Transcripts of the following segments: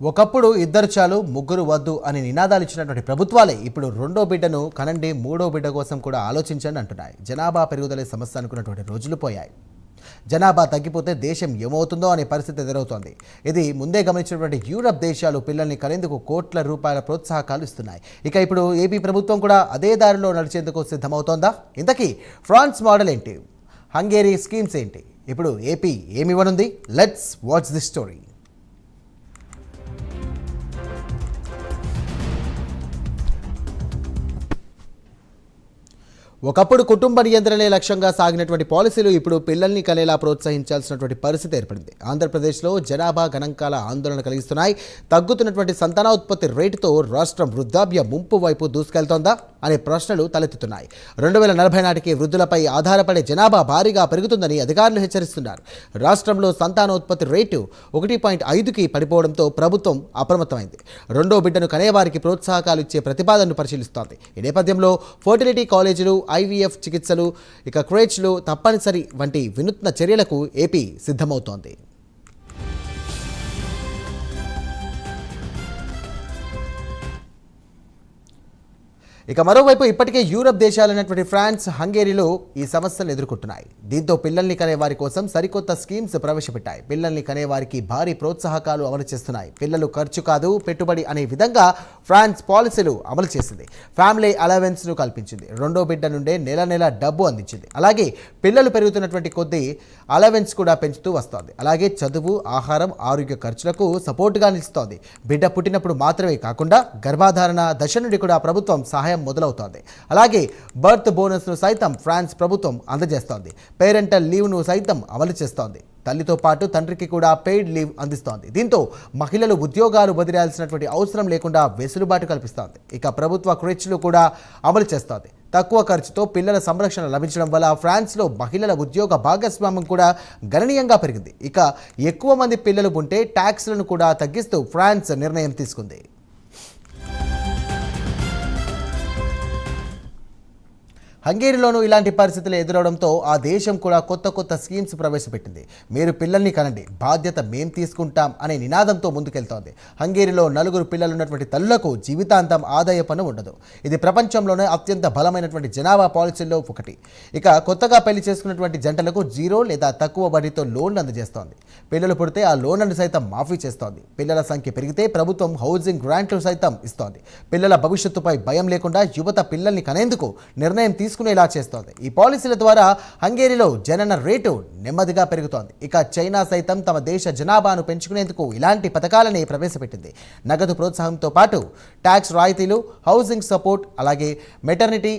ఒకప్పుడు ఇద్దరు చాలు ముగ్గురు వద్దు అని నినాదాలు ఇచ్చినటువంటి ప్రభుత్వాలే ఇప్పుడు రెండో బిడ్డను కనండి మూడో బిడ్డ కోసం కూడా ఆలోచించండి అంటున్నాయి. జనాభా పెరుగుదల సమస్య అనుకున్నటువంటి రోజులు పోయాయి. జనాభా తగ్గిపోతే దేశం ఏమవుతుందో అనే పరిస్థితి ఎదురవుతోంది. ఇది ముందే గమనించినటువంటి యూరప్ దేశాలు పిల్లల్ని కనేందుకు కోట్ల రూపాయల ప్రోత్సాహకాలు ఇస్తున్నాయి. ఇక ఇప్పుడు ఏపీ ప్రభుత్వం కూడా అదే దారిలో నడిచేందుకు సిద్ధమవుతోందా? ఇంతకీ ఫ్రాన్స్ మోడల్ ఏంటి? హంగేరీ స్కీమ్స్ ఏంటి? ఇప్పుడు ఏపీ ఏమి ఇవ్వనుంది? లెట్స్ వాచ్ ది స్టోరీ ఒకప్పుడు కుటుంబ నియంత్రణే లక్ష్యంగా సాగినటువంటి పాలసీలు ఇప్పుడు పిల్లల్ని కనేలా ప్రోత్సహించాల్సినటువంటి పరిస్థితి ఏర్పడింది. ఆంధ్రప్రదేశ్లో జనాభా గణాంకాల ఆందోళన కలిగిస్తున్నాయి. తగ్గుతున్నటువంటి సంతానోత్పత్తి రేటుతో రాష్ట్రం వృద్ధాప్య ముంపు వైపు దూసుకెళ్తోందా? అనే ప్రశ్నలు తలెత్తుతున్నాయి. రెండు వేల నలభై నాటికి వృద్ధులపై ఆధారపడే జనాభా భారీగా పెరుగుతుందని అధికారులు హెచ్చరిస్తున్నారు. రాష్ట్రంలో సంతానోత్పత్తి రేటు ఒకటి పాయింట్ ఐదుకి పడిపోవడంతో ప్రభుత్వం అప్రమత్తమైంది. రెండో బిడ్డను కనేవారికి ప్రోత్సాహకాలు ఇచ్చే ప్రతిపాదనను పరిశీలిస్తోంది. ఈ నేపథ్యంలో ఫర్టిలిటీ కాలేజీలు ఐవీఎఫ్ చికిత్సలు ఇక క్రేచ్లు తప్పనిసరి వంటి వినూత్న చర్యలకు ఏపీ సిద్ధమవుతోంది. ఇక మరోవైపు ఇప్పటికే యూరప్ దేశాలైనటువంటి ఫ్రాన్స్ హంగేరీలో ఈ సమస్యలు ఎదుర్కొంటున్నాయి. దీంతో పిల్లల్ని కనే వారి కోసం సరికొత్త స్కీమ్స్ ప్రవేశపెట్టాయి. పిల్లల్ని కనే వారికి భారీ ప్రోత్సాహకాలు అమలు చేస్తున్నాయి. పిల్లలు ఖర్చు కాదు పెట్టుబడి అనే విధంగా ఫ్రాన్స్ పాలసీలు అమలు చేసింది. ఫ్యామిలీ అలవెన్స్ను కల్పించింది. రెండో బిడ్డ నుండే నెల నెల డబ్బు అందించింది. అలాగే పిల్లలు పెరుగుతున్నటువంటి కొద్దీ అలవెన్స్ కూడా పెంచుతూ వస్తోంది. అలాగే చదువు ఆహారం ఆరోగ్య ఖర్చులకు సపోర్టుగా నిలుస్తోంది. బిడ్డ పుట్టినప్పుడు మాత్రమే కాకుండా గర్భాధారణ దశ నుండి కూడా ప్రభుత్వం సహాయం మొదలవుతోంది. అలాగే బర్త్ బోనస్ను సైతం ఫ్రాన్స్ ప్రభుత్వం అందజేస్తోంది. పేరెంటల్ లీవ్ను సైతం అమలు చేస్తోంది. తల్లితో పాటు తండ్రికి కూడా పెయిడ్ లీవ్ అందిస్తోంది. దీంతో మహిళలు ఉద్యోగాలు వదిలేయాల్సినటువంటి అవసరం లేకుండా వెసులుబాటు కల్పిస్తోంది. ఇక ప్రభుత్వ క్రిచ్లు కూడా అమలు చేస్తోంది. తక్కువ ఖర్చుతో పిల్లల సంరక్షణ లభించడం వల్ల ఫ్రాన్స్లో మహిళల ఉద్యోగ భాగస్వామ్యం కూడా గణనీయంగా పెరిగింది. ఇక ఎక్కువ మంది పిల్లలు ఉంటే ట్యాక్స్లను కూడా తగ్గిస్తూ ఫ్రాన్స్ నిర్ణయం తీసుకుంది. హంగేరీలోనూ ఇలాంటి పరిస్థితులు ఎదురవడంతో ఆ దేశం కూడా కొత్త కొత్త స్కీమ్స్ ప్రవేశపెట్టింది. మీరు పిల్లల్ని కనండి బాధ్యత మేం తీసుకుంటాం అనే నినాదంతో ముందుకెళ్తోంది. హంగేరీలో నలుగురు పిల్లలున్నటువంటి తల్లులకు జీవితాంతం ఆదాయ పన్ను ఉండదు. ఇది ప్రపంచంలోనే అత్యంత బలమైనటువంటి జనాభా పాలసీల్లో ఒకటి. ఇక కొత్తగా పెళ్ళి చేసుకున్నటువంటి జంటలకు జీరో లేదా తక్కువ వడ్డీతో లోన్లు అందజేస్తోంది. పిల్లలు పుడితే ఆ లోన్లను సైతం మాఫీ చేస్తోంది. పిల్లల సంఖ్య పెరిగితే ప్రభుత్వం హౌసింగ్ గ్రాంట్లు సైతం ఇస్తోంది. పిల్లల భవిష్యత్తుపై భయం లేకుండా యువత పిల్లల్ని కనేందుకు నిర్ణయం తీసుకునేలా చేస్తోంది. ఈ పాలసీల ద్వారా హంగేరీలో జనన రేటు నెమ్మదిగా పెరుగుతోంది. ఇక చైనా సైతం తమ దేశ జనాభాను పెంచుకునేందుకు ఇలాంటి పథకాలని ప్రవేశపెట్టింది. నగదు ప్రోత్సాహంతో పాటు ట్యాక్స్ రాయితీలు హౌసింగ్ సపోర్ట్ అలాగే మెటర్నిటీ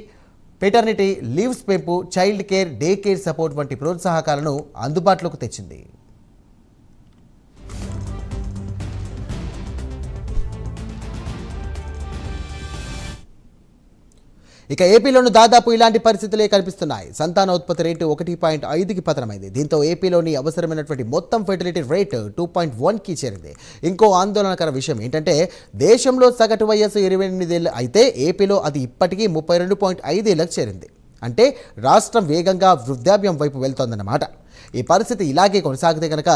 పెటర్నిటీ లీవ్స్ పెంపు child care day care support వంటి ప్రోత్సాహకాలను అందుబాటులోకి తెచ్చింది. ఇక ఏపీలోను దాదాపు ఇలాంటి పరిస్థితులే కనిపిస్తున్నాయి. సంతానోత్పత్తి రేటు ఒకటి పాయింట్ ఐదుకి పతనమైంది. దీంతో ఏపీలోని అవసరమైనటువంటి మొత్తం ఫెర్టిలిటీ రేటు టూ పాయింట్ వన్కి చేరింది. ఇంకో ఆందోళనకర విషయం ఏంటంటే దేశంలో సగటు వయస్సు ఇరవై ఎనిమిదేళ్ళు అయితే ఏపీలో అది ఇప్పటికీ ముప్పై రెండు పాయింట్ ఐదేళ్ళకు చేరింది. అంటే రాష్ట్రం వేగంగా వృద్ధాప్యం వైపు వెళ్తోందన్నమాట. ఈ పరిస్థితి ఇలాగే కొనసాగితే కనుక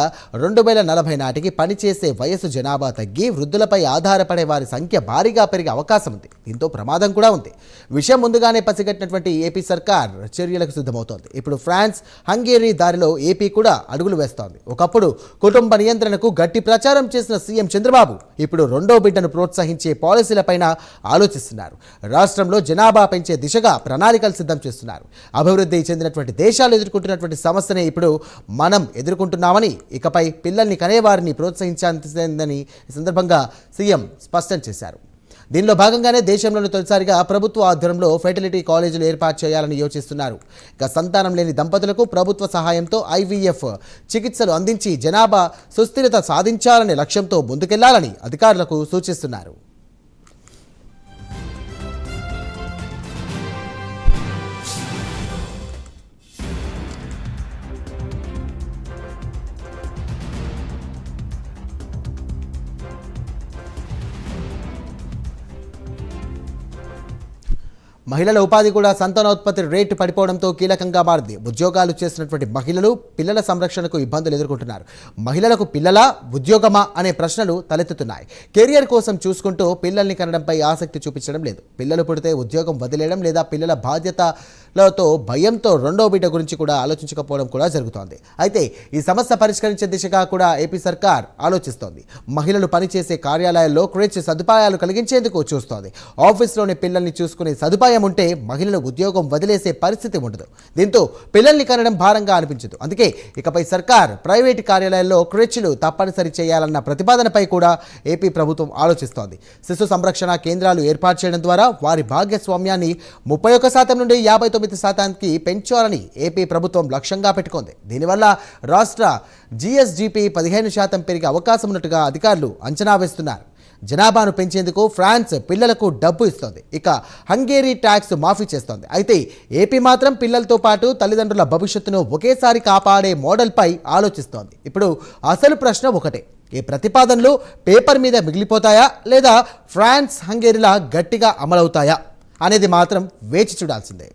రెండు వేల నలభై నాటికి పనిచేసే వయసు జనాభా తగ్గి వృద్ధులపై ఆధారపడే వారి సంఖ్య భారీగా పెరిగే అవకాశం ఉంది. దీంతో ప్రమాదం కూడా ఉంది. విషయం ముందుగానే పసిగట్టినటువంటి ఏపీ సర్కార్ చర్యలకు సిద్ధమవుతోంది. ఇప్పుడు ఫ్రాన్స్ హంగేరీ దారిలో ఏపీ కూడా అడుగులు వేస్తోంది. ఒకప్పుడు కుటుంబ నియంత్రణకు గట్టి ప్రచారం చేసిన సీఎం చంద్రబాబు ఇప్పుడు రెండో బిడ్డను ప్రోత్సహించే పాలసీలపైన ఆలోచిస్తున్నారు. రాష్ట్రంలో జనాభా పెంచే దిశగా ప్రణాళికలు సిద్ధం చేస్తున్నారు. అభివృద్ధి చెందినటువంటి దేశాలు ఎదుర్కొంటున్నటువంటి సమస్యనే ఇప్పుడు మనం ఎదుర్కొంటున్నామని ఇకపై పిల్లల్ని కనేవారిని ప్రోత్సహించాల్సిందని ఈ సందర్భంగా సీఎం స్పష్టం చేశారు. దీనిలో భాగంగానే దేశంలోని తొలిసారిగా ప్రభుత్వ ఆధ్వర్యంలో ఫెర్టిలిటీ కాలేజీలు ఏర్పాటు చేయాలని యోచిస్తున్నారు. ఇక సంతానం లేని దంపతులకు ప్రభుత్వ సహాయంతో ఐవీఎఫ్ చికిత్సలు అందించి జనాభా సుస్థిరత సాధించాలనే లక్ష్యంతో ముందుకెళ్ళాలని అధికారులకు సూచిస్తున్నారు. మహిళల ఉపాధి కూడా సంతానోత్పత్తి రేటు పడిపోవడంతో కీలకంగా మారింది. ఉద్యోగాలు చేసినటువంటి మహిళలు పిల్లల సంరక్షణకు ఇబ్బందులు ఎదుర్కొంటున్నారు. మహిళలకు పిల్లలా ఉద్యోగమా అనే ప్రశ్నలు తలెత్తుతున్నాయి. కెరియర్ కోసం చూసుకుంటూ పిల్లల్ని కనడంపై ఆసక్తి చూపించడం లేదు. పిల్లలు పుడితే ఉద్యోగం వదిలేయడం లేదా పిల్లల బాధ్యత లతో భయంతో రెండో బిడ్డ గురించి కూడా ఆలోచించకపోవడం కూడా జరుగుతోంది. అయితే ఈ సమస్య పరిష్కరించే దిశగా కూడా ఏపీ సర్కార్ ఆలోచిస్తోంది. మహిళలు పనిచేసే కార్యాలయాల్లో క్రేచ్ సదుపాయాలు కలిగించేందుకు చూస్తోంది. ఆఫీస్లోని పిల్లల్ని చూసుకునే సదుపాయం ఉంటే మహిళలు ఉద్యోగం వదిలేసే పరిస్థితి ఉండదు. దీంతో పిల్లల్ని కనడం భారంగా అనిపించదు. అందుకే ఇకపై సర్కార్ ప్రైవేటు కార్యాలయాల్లో క్రేచ్లు తప్పనిసరి చేయాలన్న ప్రతిపాదనపై కూడా ఏపీ ప్రభుత్వం ఆలోచిస్తోంది. శిశు సంరక్షణ కేంద్రాలు ఏర్పాటు చేయడం ద్వారా వారి భాగస్వామ్యాన్ని ముప్పై ఒక్క శాతం నుండి యాభై తొమ్మిది శాతానికి పెంచాలని ఏపీ ప్రభుత్వం లక్ష్యంగా పెట్టుకుంది. దీనివల్ల రాష్ట్ర జీఎస్జీపీ పదిహేను శాతం పెరిగే అవకాశం ఉన్నట్టుగా అధికారులు అంచనా వేస్తున్నారు. జనాభాను పెంచేందుకు ఫ్రాన్స్ పిల్లలకు డబ్బు ఇస్తోంది. ఇక హంగేరీ ట్యాక్స్ మాఫీ చేస్తోంది. అయితే ఏపీ మాత్రం పిల్లలతో పాటు తల్లిదండ్రుల భవిష్యత్తును ఒకేసారి కాపాడే మోడల్పై ఆలోచిస్తోంది. ఇప్పుడు అసలు ప్రశ్న ఒకటే. ఈ ప్రతిపాదనలు పేపర్ మీద మిగిలిపోతాయా లేదా ఫ్రాన్స్ హంగేరీలా గట్టిగా అమలవుతాయా అనేది మాత్రం వేచి చూడాల్సిందే.